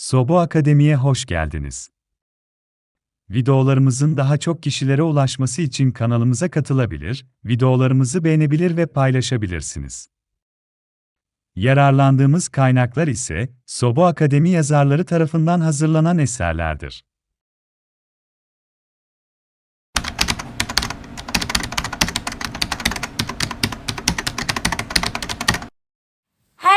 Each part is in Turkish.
Sobo Akademi'ye hoş geldiniz. Videolarımızın daha çok kişilere ulaşması için kanalımıza katılabilir, videolarımızı beğenebilir ve paylaşabilirsiniz. Yararlandığımız kaynaklar ise Sobo Akademi yazarları tarafından hazırlanan eserlerdir.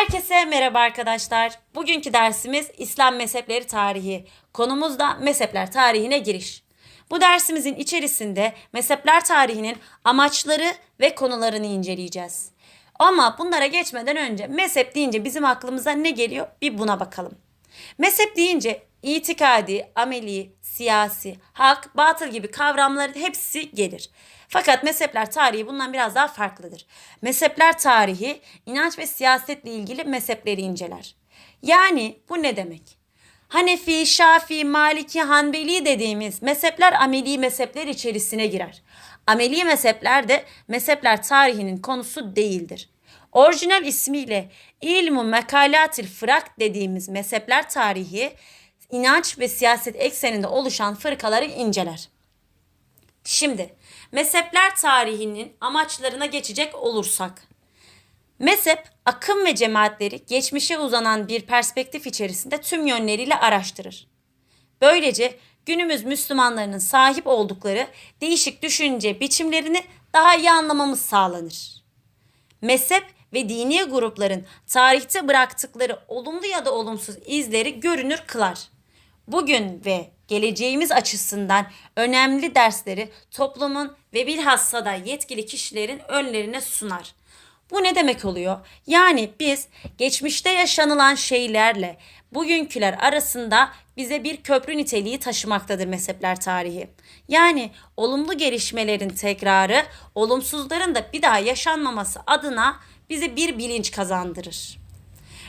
Herkese merhaba arkadaşlar. Bugünkü dersimiz İslam mezhepleri tarihi. Konumuz da mezhepler tarihine giriş. Bu dersimizin içerisinde mezhepler tarihinin amaçları ve konularını inceleyeceğiz. Ama bunlara geçmeden önce mezhep deyince bizim aklımıza ne geliyor? Bir buna bakalım. Mezhep deyince itikadi, ameli, siyasi, hak, batıl gibi kavramların hepsi gelir. Fakat mezhepler tarihi bundan biraz daha farklıdır. Mezhepler tarihi inanç ve siyasetle ilgili mezhepleri inceler. Yani bu ne demek? Hanefi, Şafii, Maliki, Hanbeli dediğimiz mezhepler ameli mezhepler içerisine girer. Ameli mezhepler de mezhepler tarihinin konusu değildir. Orijinal ismiyle İlmu Mekalatil Fırak dediğimiz mezhepler tarihi inanç ve siyaset ekseninde oluşan fırkaları inceler. Şimdi mezhepler tarihinin amaçlarına geçecek olursak. Mezhep, akım ve cemaatleri geçmişe uzanan bir perspektif içerisinde tüm yönleriyle araştırır. Böylece günümüz Müslümanlarının sahip oldukları değişik düşünce biçimlerini daha iyi anlamamız sağlanır. Mezhep ve dini grupların tarihte bıraktıkları olumlu ya da olumsuz izleri görünür kılar. Bugün ve geleceğimiz açısından önemli dersleri toplumun ve bilhassa da yetkili kişilerin önlerine sunar. Bu ne demek oluyor? Yani biz geçmişte yaşanılan şeylerle bugünküler arasında bize bir köprü niteliği taşımaktadır mezhepler tarihi. Yani olumlu gelişmelerin tekrarı, olumsuzların da bir daha yaşanmaması adına bize bir bilinç kazandırır.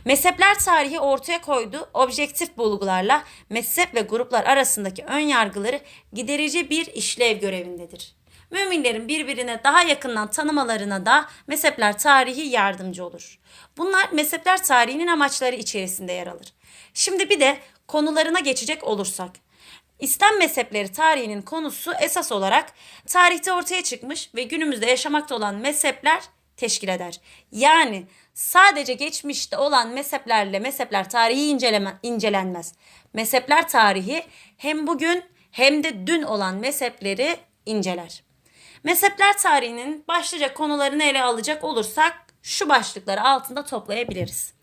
Mezhepler tarihi ortaya koyduğu objektif bulgularla mezhep ve gruplar arasındaki ön yargıları giderici bir işlev görevindedir. Müminlerin birbirine daha yakından tanımalarına da mezhepler tarihi yardımcı olur. Bunlar mezhepler tarihinin amaçları içerisinde yer alır. Şimdi bir de konularına geçecek olursak. İslam mezhepleri tarihinin konusu esas olarak tarihte ortaya çıkmış ve günümüzde yaşamakta olan mezhepler teşkil eder. Yani sadece geçmişte olan mezheplerle mezhepler tarihi inceleme, incelenmez. Mezhepler tarihi hem bugün hem de dün olan mezhepleri inceler. Mezhepler tarihinin başlıca konularını ele alacak olursak şu başlıkları altında toplayabiliriz.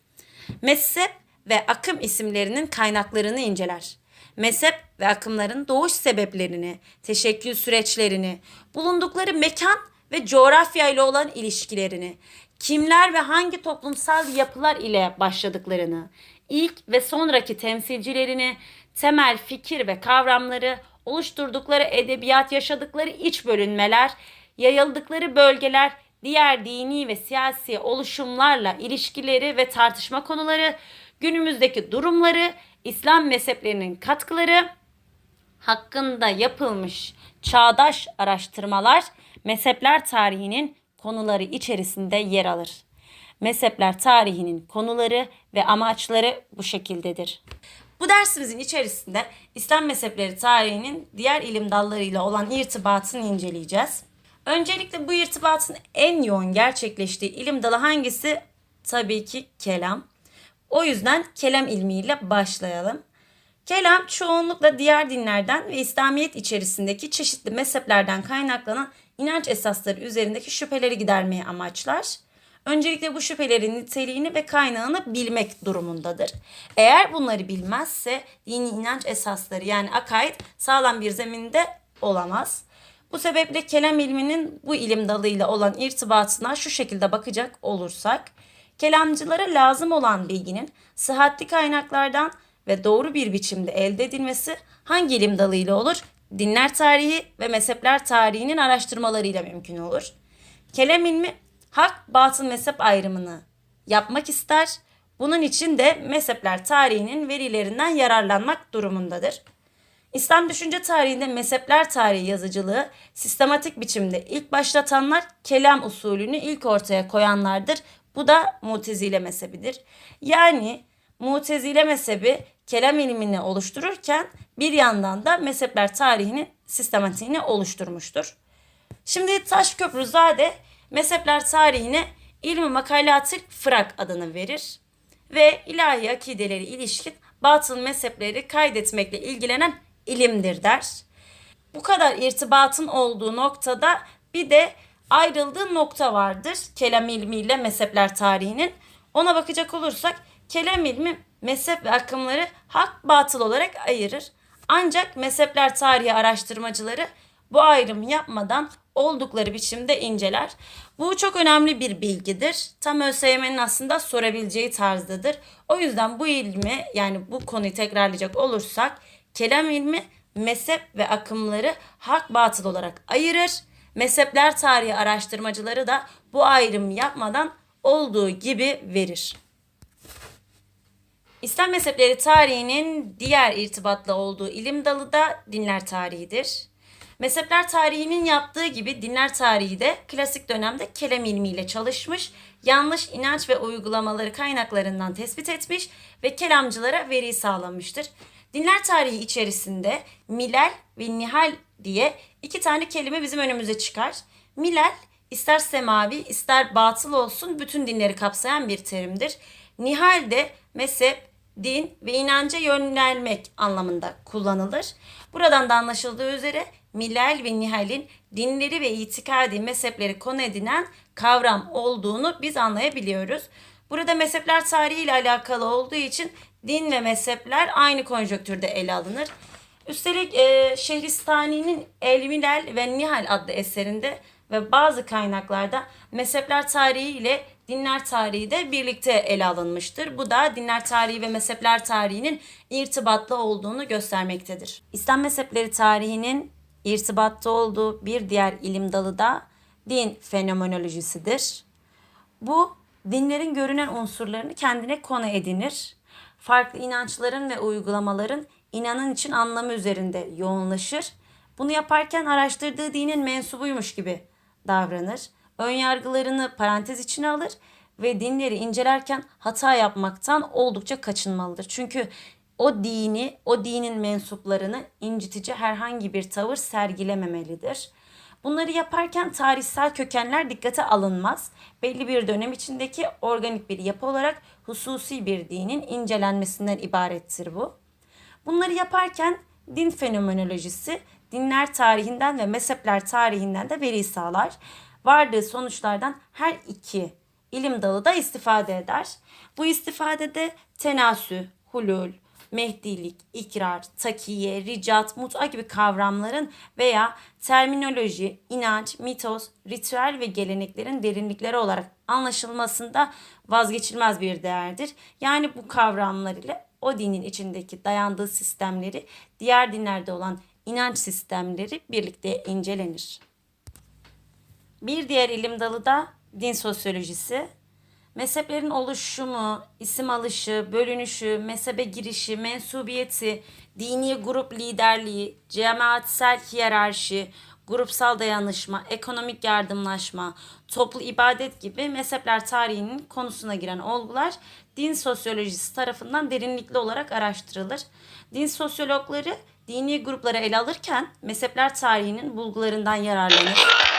Mezhep ve akım isimlerinin kaynaklarını inceler. Mezhep ve akımların doğuş sebeplerini, teşekkül süreçlerini, bulundukları mekan ve coğrafya ile olan ilişkilerini, kimler ve hangi toplumsal yapılar ile başladıklarını, ilk ve sonraki temsilcilerini, temel fikir ve kavramları, oluşturdukları edebiyat, yaşadıkları iç bölünmeler, yayıldıkları bölgeler, diğer dini ve siyasi oluşumlarla ilişkileri ve tartışma konuları, günümüzdeki durumları, İslam mezheplerinin katkıları, hakkında yapılmış çağdaş araştırmalar mezhepler tarihinin konuları içerisinde yer alır. Mezhepler tarihinin konuları ve amaçları bu şekildedir. Bu dersimizin içerisinde İslam mezhepleri tarihinin diğer ilim dallarıyla olan irtibatını inceleyeceğiz. Öncelikle bu irtibatın en yoğun gerçekleştiği ilim dalı hangisi? Tabii ki kelam. O yüzden kelam ilmiyle başlayalım. Kelam çoğunlukla diğer dinlerden ve İslamiyet içerisindeki çeşitli mezheplerden kaynaklanan inanç esasları üzerindeki şüpheleri gidermeyi amaçlar. Öncelikle bu şüphelerin niteliğini ve kaynağını bilmek durumundadır. Eğer bunları bilmezse dini inanç esasları yani akaid sağlam bir zeminde olamaz. Bu sebeple kelam ilminin bu ilim dalıyla olan irtibatına şu şekilde bakacak olursak, kelamcılara lazım olan bilginin sıhhatli kaynaklardan ve doğru bir biçimde elde edilmesi hangi ilim dalıyla olur? Dinler tarihi ve mezhepler tarihinin araştırmalarıyla mümkün olur. Kelam ilmi hak batıl mezhep ayrımını yapmak ister. Bunun için de mezhepler tarihinin verilerinden yararlanmak durumundadır. İslam düşünce tarihinde mezhepler tarihi yazıcılığı sistematik biçimde ilk başlatanlar kelam usulünü ilk ortaya koyanlardır. Bu da Mutezile mezhebidir. Yani Mutezile mezhebi kelam ilmini oluştururken bir yandan da mezhepler tarihinin sistematiğini oluşturmuştur. Şimdi Taşköprüzade mezhepler tarihine ilmi makalatül fırak adını verir ve ilahi akideleri ilişkin batıl mezhepleri kaydetmekle ilgilenen ilimdir der. Bu kadar irtibatın olduğu noktada bir de ayrıldığı nokta vardır kelam ilmiyle mezhepler tarihinin. Ona bakacak olursak kelam ilmi mezhep ve akımları hak batıl olarak ayırır. Ancak mezhepler tarihi araştırmacıları bu ayrımı yapmadan oldukları biçimde inceler. Bu çok önemli bir bilgidir. Tam ÖSYM'nin aslında sorabileceği tarzdadır. O yüzden bu ilmi yani bu konuyu tekrarlayacak olursak kelam ilmi mezhep ve akımları hak batıl olarak ayırır. Mezhepler tarihi araştırmacıları da bu ayrımı yapmadan olduğu gibi verir. İslam mezhepleri tarihinin diğer irtibatlı olduğu ilim dalı da dinler tarihidir. Mezhepler tarihinin yaptığı gibi dinler tarihi de klasik dönemde kelam ilmiyle çalışmış, yanlış inanç ve uygulamaları kaynaklarından tespit etmiş ve kelamcılara veri sağlamıştır. Dinler tarihi içerisinde milal ve nihal diye iki tane kelime bizim önümüze çıkar. Milal ister semavi ister batıl olsun bütün dinleri kapsayan bir terimdir. Nihal de mezhep, din ve inanca yönelmek anlamında kullanılır. Buradan da anlaşıldığı üzere milal ve nihalin dinleri ve itikadi mezhepleri konu edinen kavram olduğunu biz anlayabiliyoruz. Burada mezhepler tarihi ile alakalı olduğu için din ve mezhepler aynı konjonktürde ele alınır. Üstelik e, Şehristani'nin El Milal ve Nihal adlı eserinde ve bazı kaynaklarda mezhepler tarihi ile dinler tarihi de birlikte ele alınmıştır. Bu da dinler tarihi ve mezhepler tarihinin irtibatlı olduğunu göstermektedir. İslam mezhepleri tarihinin irtibatta olduğu bir diğer ilim dalı da din fenomenolojisidir. Bu dinlerin görünen unsurlarını kendine konu edinir. Farklı inançların ve uygulamaların inanın için anlamı üzerinde yoğunlaşır. Bunu yaparken araştırdığı dinin mensubuymuş gibi davranır. Önyargılarını parantez içine alır ve dinleri incelerken hata yapmaktan oldukça kaçınmalıdır. Çünkü o dini, o dinin mensuplarını incitici herhangi bir tavır sergilememelidir. Bunları yaparken tarihsel kökenler dikkate alınmaz. Belli bir dönem içindeki organik bir yapı olarak hususi bir dinin incelenmesinden ibarettir bu. Bunları yaparken din fenomenolojisi dinler tarihinden ve mezhepler tarihinden de veri sağlar. Vardığı sonuçlardan her iki ilim dalı da istifade eder. Bu istifadede tenasü, hulul, mehdilik, ikrar, takiye, ricat, mut'a gibi kavramların veya terminoloji, inanç, mitos, ritüel ve geleneklerin derinlikleri olarak anlaşılmasında vazgeçilmez bir değerdir. Yani bu kavramlar ile o dinin içindeki dayandığı sistemleri diğer dinlerde olan inanç sistemleri birlikte incelenir. Bir diğer ilim dalı da din sosyolojisi. Mezheplerin oluşumu, isim alışı, bölünüşü, mezhebe girişi, mensubiyeti, dini grup liderliği, cemaatsel hiyerarşi, grupsal dayanışma, ekonomik yardımlaşma, toplu ibadet gibi mezhepler tarihinin konusuna giren olgular din sosyolojisi tarafından derinlikli olarak araştırılır. Din sosyologları dini grupları ele alırken mezhepler tarihinin bulgularından yararlanır.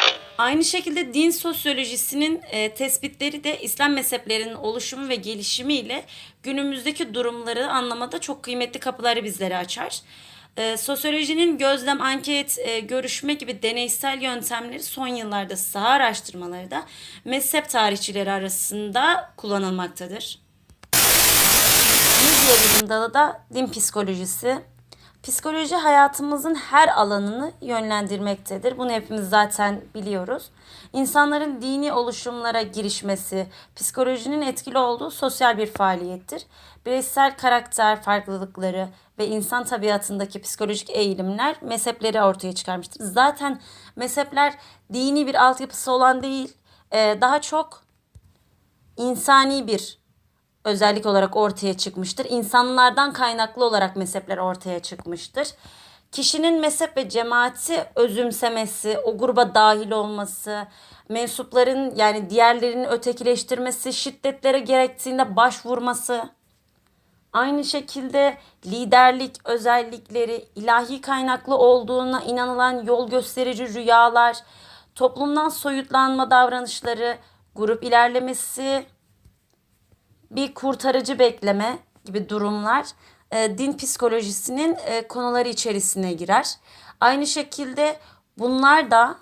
Aynı şekilde din sosyolojisinin e, tespitleri de İslam mezheplerinin oluşumu ve gelişimi ile günümüzdeki durumları anlamada çok kıymetli kapıları bizlere açar. E, sosyolojinin gözlem, anket, e, görüşme gibi deneysel yöntemleri son yıllarda saha araştırmaları da mezhep tarihçileri arasında kullanılmaktadır. Dalı da din psikolojisi. Psikoloji hayatımızın her alanını yönlendirmektedir. Bunu hepimiz zaten biliyoruz. İnsanların dini oluşumlara girişmesi, psikolojinin etkili olduğu sosyal bir faaliyettir. Bireysel karakter farklılıkları ve insan tabiatındaki psikolojik eğilimler mezhepleri ortaya çıkarmıştır. Zaten mezhepler dini bir altyapısı olan değil, e, daha çok insani bir özellik olarak ortaya çıkmıştır. İnsanlardan kaynaklı olarak mezhepler ortaya çıkmıştır. Kişinin mezhep ve cemaati özümsemesi, o gruba dahil olması, mensupların yani diğerlerini ötekileştirmesi, şiddetlere gerektiğinde başvurması, Aynı şekilde liderlik özellikleri, ilahi kaynaklı olduğuna inanılan yol gösterici rüyalar, toplumdan soyutlanma davranışları, grup ilerlemesi, bir kurtarıcı bekleme gibi durumlar e, din psikolojisinin e, konuları içerisine girer. Aynı şekilde bunlar da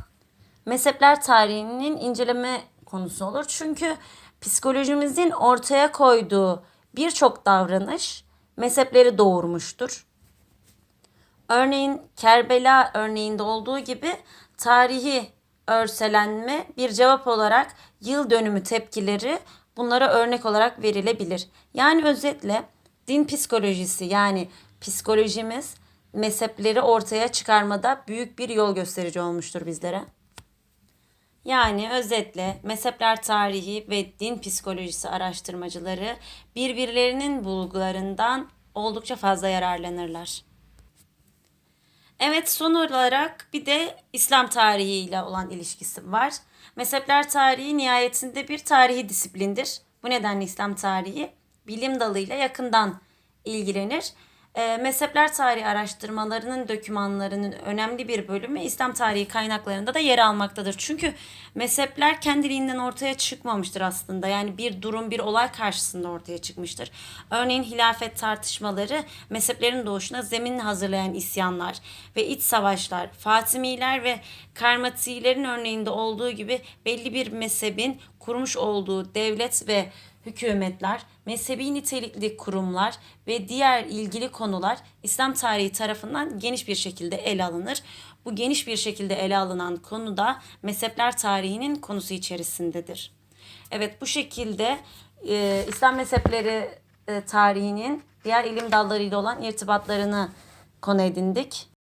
mezhepler tarihinin inceleme konusu olur. Çünkü psikolojimizin ortaya koyduğu birçok davranış mezhepleri doğurmuştur. Örneğin Kerbela örneğinde olduğu gibi tarihi örselenme bir cevap olarak yıl dönümü tepkileri bunlara örnek olarak verilebilir. Yani özetle din psikolojisi yani psikolojimiz mezhepleri ortaya çıkarmada büyük bir yol gösterici olmuştur bizlere. Yani özetle mezhepler tarihi ve din psikolojisi araştırmacıları birbirlerinin bulgularından oldukça fazla yararlanırlar. Evet son olarak bir de İslam tarihiyle olan ilişkisi var. Mezhepler tarihi nihayetinde bir tarihi disiplindir. Bu nedenle İslam tarihi bilim dalıyla yakından ilgilenir. E, mezhepler tarihi araştırmalarının dokümanlarının önemli bir bölümü İslam tarihi kaynaklarında da yer almaktadır. Çünkü mezhepler kendiliğinden ortaya çıkmamıştır aslında. Yani bir durum, bir olay karşısında ortaya çıkmıştır. Örneğin hilafet tartışmaları mezheplerin doğuşuna zemin hazırlayan isyanlar ve iç savaşlar, Fatimiler ve Karmatilerin örneğinde olduğu gibi belli bir mezhebin kurmuş olduğu devlet ve hükümetler, mezhebi nitelikli kurumlar ve diğer ilgili konular İslam tarihi tarafından geniş bir şekilde ele alınır. Bu geniş bir şekilde ele alınan konu da mezhepler tarihinin konusu içerisindedir. Evet bu şekilde e, İslam mezhepleri e, tarihinin diğer ilim dallarıyla olan irtibatlarını konu edindik.